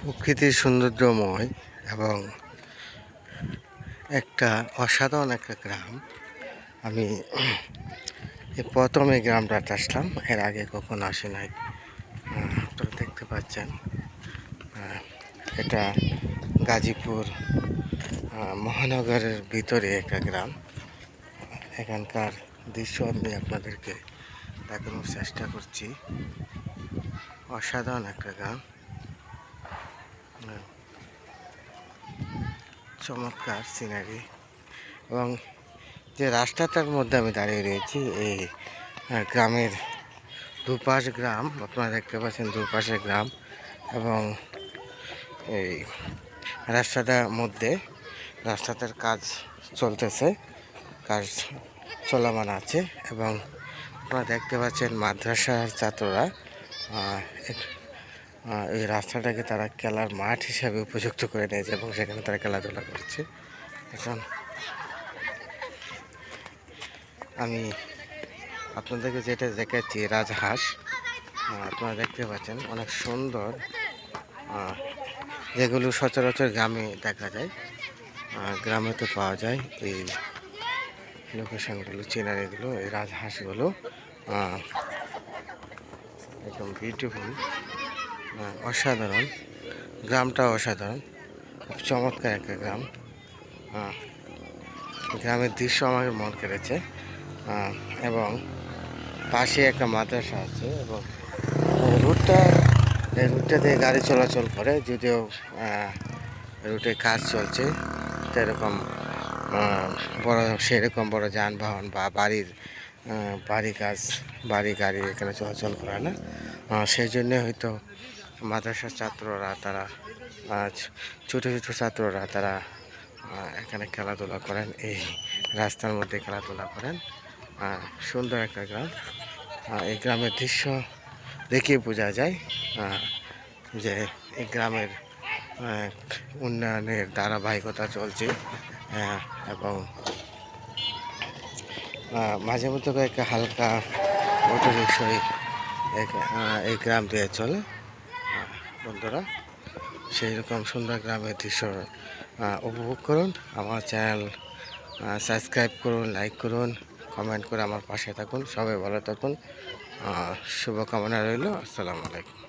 প্রকৃতির সৌন্দর্যময় এবং একটা অসাধারণ একটা গ্রাম। আমি প্রথম এই গ্রামটাতে আসলাম, এর আগে কখনো আসি নাই। আপনারা দেখতে পাচ্ছেন এটা গাজীপুর মহানগরের ভিতরে একটা গ্রাম। এখানকার দৃশ্য আমি আপনাদেরকে দেখানোর চেষ্টা করছি। অসাধারণ একটা গ্রাম। চমৎকার সিনারি এবং যে রাস্তাটার মধ্যে আমি দাঁড়িয়ে রয়েছি, এই গ্রামের দুপাশ গ্রাম, আপনারা দেখতে পাচ্ছেন দুপাশে গ্রাম। এবং এই রাস্তাটার মধ্যে রাস্তাটার কাজ চলতেছে, কাজ চলমান আছে। এবং আপনারা দেখতে পাচ্ছেন মাদ্রাসার ছাত্ররা এই রাস্তাটাকে তারা খেলার মাঠ হিসাবে উপযুক্ত করে নিয়েছে এবং সেখানে তারা খেলাধুলা করছে। এখন আমি আপনাদেরকে যেটা দেখাচ্ছি, রাজহাঁস আপনারা দেখতে পাচ্ছেন অনেক সুন্দর যেগুলো সচরাচর গ্রামে দেখা যায়। গ্রামে তো পাওয়া যায় এই লোকেশনগুলো চিনারিগুলো, এই রাজহাঁসগুলো। একদম বিউটিফুল অসাধারণ। গ্রামটা অসাধারণ। চমৎকার একটা গ্রাম। আহ, গ্রামের দৃশ্য আমাকে মন কেড়েছে। আহ, এবং পাশে একটা মাদ্রাসা আছে এবং রুটটা রুটটা দিয়ে গাড়ি চলাচল করে যদিও রুটে কাজ চলছে। সেরকম বড় সেরকম বড় যানবাহন বা বাড়ির বাড়ি কাজ বাড়ি গাড়ি এখানে চলাচল করে না। সেই জন্যে হয়তো মাদ্রাসার ছাত্ররা তারা আহ, ছোটো ছোটো ছাত্ররা তারা এখানে খেলাধুলা করেন এই রাস্তার মধ্যে খেলাধুলা করেন। সুন্দর একটা গ্রাম। এই গ্রামের দৃশ্য দেখে বোঝা যায় যে এই গ্রামের উন্নয়নের ধারাবাহিকতা চলছে এবং মাঝে মধ্যে একটা হালকা অটো রিক্সায় এই গ্রাম দিয়ে চলে। বন্ধুরা সেই রকম সুন্দর গ্রামের দৃশ্য উপভোগ করুন। আমার চ্যানেল সাবস্ক্রাইব করুন, লাইক করুন, কমেন্ট করে আমার পাশে থাকুন, সবাই ভালো থাকুন। শুভকামনা রইল, আসসালামু আলাইকুম।